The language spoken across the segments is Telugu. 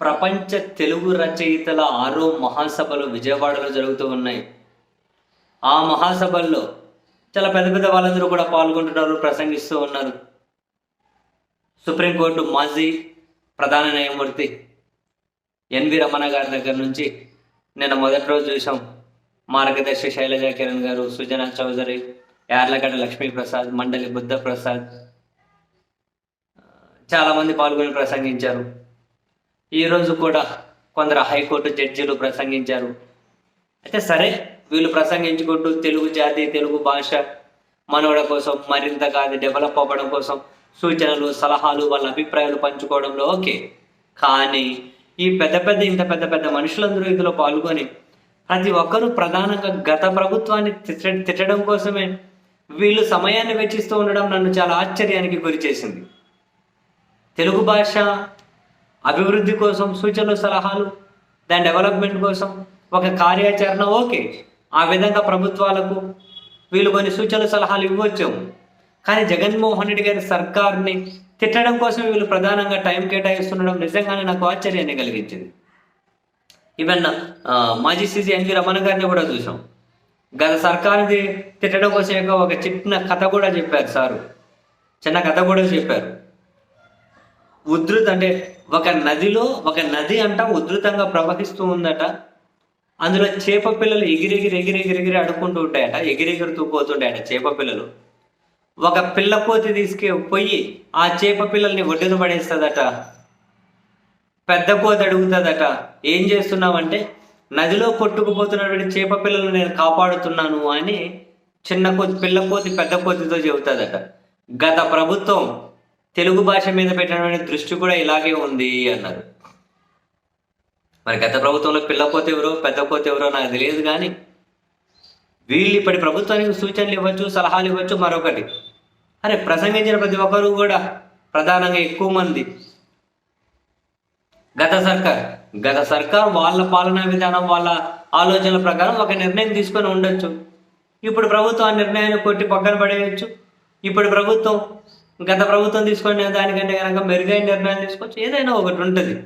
ప్రపంచ తెలుగు రచయితల ఆరో మహాసభలు విజయవాడలో జరుగుతూ ఉన్నాయి. ఆ మహాసభల్లో చాలా పెద్ద పెద్ద వాళ్ళందరూ కూడా పాల్గొంటున్నారు ప్రసంగిస్తూ ఉన్నారు. సుప్రీంకోర్టు మాజీ ప్రధాన న్యాయమూర్తి ఎన్వి రమణ గారి దగ్గర నుంచి నిన్న మొదటి రోజు చూసాం మార్గదర్శి శైలజా కిరణ్ గారు సుజనా చౌదరి యార్లగడ్డ లక్ష్మీప్రసాద్ మండలి బుద్ధ ప్రసాద్ పాల్గొని ప్రసంగించారు. ఈరోజు కూడా కొందరు హైకోర్టు జడ్జీలు ప్రసంగించారు. అయితే సరే వీళ్ళు ప్రసంగించుకుంటూ తెలుగు జాతి తెలుగు భాష మనవడ కోసం మరింతగా అది డెవలప్ అవ్వడం కోసం సూచనలు సలహాలు వాళ్ళ అభిప్రాయాలు పంచుకోవడంలో ఓకే. కానీ ఈ పెద్ద పెద్ద ఇంత పెద్ద పెద్ద మనుషులందరూ ఇందులో పాల్గొని ప్రతి ఒక్కరూ ప్రధానంగా గత ప్రభుత్వాన్ని తిట్టడం కోసమే వీళ్ళు సమయాన్ని వెచ్చిస్తూ ఉండడం నన్ను చాలా ఆశ్చర్యానికి గురి చేసింది తెలుగు భాష అభివృద్ధి కోసం సూచనలు సలహాలు దాని డెవలప్మెంట్ కోసం ఒక కార్యాచరణ ఓకే. ఆ విధంగా ప్రభుత్వాలకు వీళ్ళు కొన్ని సూచనలు సలహాలు ఇవ్వచ్చు కానీ జగన్మోహన్ రెడ్డి గారి సర్కార్ని తిట్టడం కోసం వీళ్ళు ప్రధానంగా టైం కేటాయిస్తుండడం నిజంగానే నాకు ఆశ్చర్యాన్ని కలిగించింది. ఈవెన్ మాజీ సీసీ ఎన్వి రమణ గారిని కూడా చూసాం. గత సర్కార్ది తిట్టడం కోసం ఒక చిన్న కథ కూడా చెప్పారు సారు. చిన్న కథ కూడా చెప్పారు. ఉధృత అంటే ఒక నదిలో ఒక నది అంట ఉధృతంగా ప్రవహిస్తూ ఉందట. అందులో చేప పిల్లలు ఎగిరెగిరి ఎగిరెగిరి ఎగిరి అడుక్కుంటూ ఉంటాయట ఎగిరెగిరుతూ పోతుంటాయట చేప పిల్లలు. ఒక పిల్ల కోతి తీసుకు పోయి ఆ చేప పిల్లల్ని ఒడ్డున పడేస్తుందట. పెద్ద కోతి అడుగుతుందట ఏం చేస్తున్నావంటే నదిలో కొట్టుకుపోతున్నటువంటి చేప పిల్లలను నేను కాపాడుతున్నాను అని చిన్న కోతి పిల్ల కోతి పెద్ద కోతితో చెబుతుందట. గత ప్రభుత్వం తెలుగు భాష మీద పెట్టినటువంటి దృష్టి కూడా ఇలాగే ఉంది అన్నారు. మరి గత ప్రభుత్వంలో పిల్లపోతే ఎవరో పెద్దపోతే ఎవరో నాకు తెలియదు కానీ వీళ్ళు ఇప్పటి ప్రభుత్వానికి సూచనలు ఇవ్వచ్చు సలహాలు ఇవ్వచ్చు మరొకటి. అరే ప్రసంగించిన ప్రతి ఒక్కరు కూడా ప్రధానంగా ఎక్కువ మంది. గత సర్కార్ గత సర్కార్ వాళ్ళ పాలనా విధానం వాళ్ళ ఆలోచనల ప్రకారం ఒక నిర్ణయం తీసుకొని ఉండొచ్చు. ఇప్పుడు ప్రభుత్వం ఆ నిర్ణయాన్ని కొట్టి పక్కన పడేయచ్చు. ఇప్పుడు ప్రభుత్వం గత ప్రభుత్వం తీసుకునే దానికంటే కనుక మెరుగైన నిర్ణయాలు తీసుకోవచ్చు. ఏదైనా ఒకటి ఉంటుంది.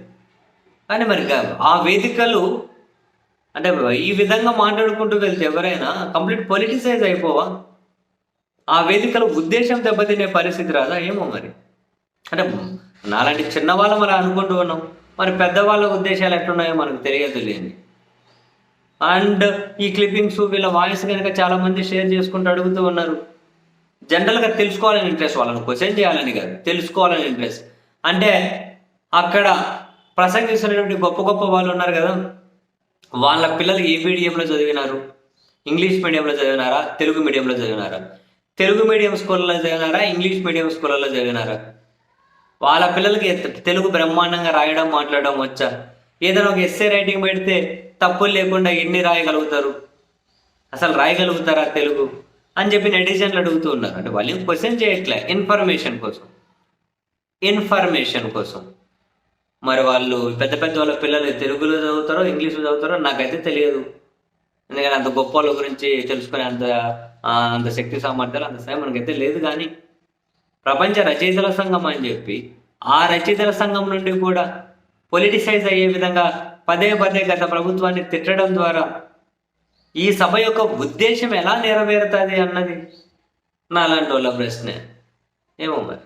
కానీ మరి ఆ వేదికలు అంటే ఈ విధంగా మాట్లాడుకుంటూ వెళ్తే ఎవరైనా కంప్లీట్ పొలిటిసైజ్ అయిపోవా? ఆ వేదికల ఉద్దేశం దెబ్బతినే పరిస్థితి రాదా? ఏమో మరి. అంటే నాలాంటి చిన్నవాళ్ళం మరి అనుకుంటూ ఉన్నాం. మరి పెద్దవాళ్ళ ఉద్దేశాలు ఎట్లున్నాయో మనకు తెలియదు లేని అండ్ ఈ క్లిప్పింగ్స్ వీళ్ళ వాయిస్ కనుక చాలామంది షేర్ చేసుకుంటూ అడుగుతూ ఉన్నారు. జనరల్గా తెలుసుకోవాలని ఇంట్రెస్ట్ వాళ్ళని క్వశ్చన్ చేయాలని కాదు తెలుసుకోవాలని ఇంట్రెస్ట్ అంటే అక్కడ ప్రసంగిస్తున్నటువంటి గొప్ప గొప్ప వాళ్ళు ఉన్నారు కదా వాళ్ళ పిల్లలు ఏ మీడియంలో చదివినారు? ఇంగ్లీష్ మీడియంలో చదివినారా? తెలుగు మీడియంలో చదివినారా? తెలుగు మీడియం స్కూళ్ళలో చదివినారా? ఇంగ్లీష్ మీడియం స్కూళ్ళలో చదివినారా? వాళ్ళ పిల్లలకి తెలుగు బ్రహ్మాండంగా రాయడం మాట్లాడడం వచ్చా? ఏదైనా ఒక ఎస్ఏ రైటింగ్ పెడితే తప్పులు లేకుండా ఎన్ని రాయగలుగుతారు? అసలు రాయగలుగుతారా తెలుగు? అని చెప్పి నెటిజన్లు అడుగుతూ ఉన్నారు. అంటే వాళ్ళు క్వశ్చన్ చేయట్లే. ఇన్ఫర్మేషన్ కోసం. ఇన్ఫర్మేషన్ కోసం. మరి వాళ్ళు పెద్ద పెద్ద వాళ్ళ పిల్లలు తెలుగులో చదువుతారో ఇంగ్లీష్లో చదువుతారో నాకైతే తెలియదు. ఎందుకంటే అంత గొప్ప వాళ్ళ గురించి తెలుసుకునే అంత అంత శక్తి సామర్థ్యాలు అంత స్థాయి మనకైతే లేదు కానీ ప్రపంచ రచయితల సంఘం అని చెప్పి ఆ రచయితల సంఘం నుండి కూడా పొలిటిసైజ్ అయ్యే విధంగా పదే పదే గత ప్రభుత్వాన్ని తిట్టడం ద్వారా ఈ సభ యొక్క ఉద్దేశం ఎలా నెరవేరుతుంది అన్నది? నా అలాంటి వాళ్ళ ప్రశ్నే. ఏమో మరి.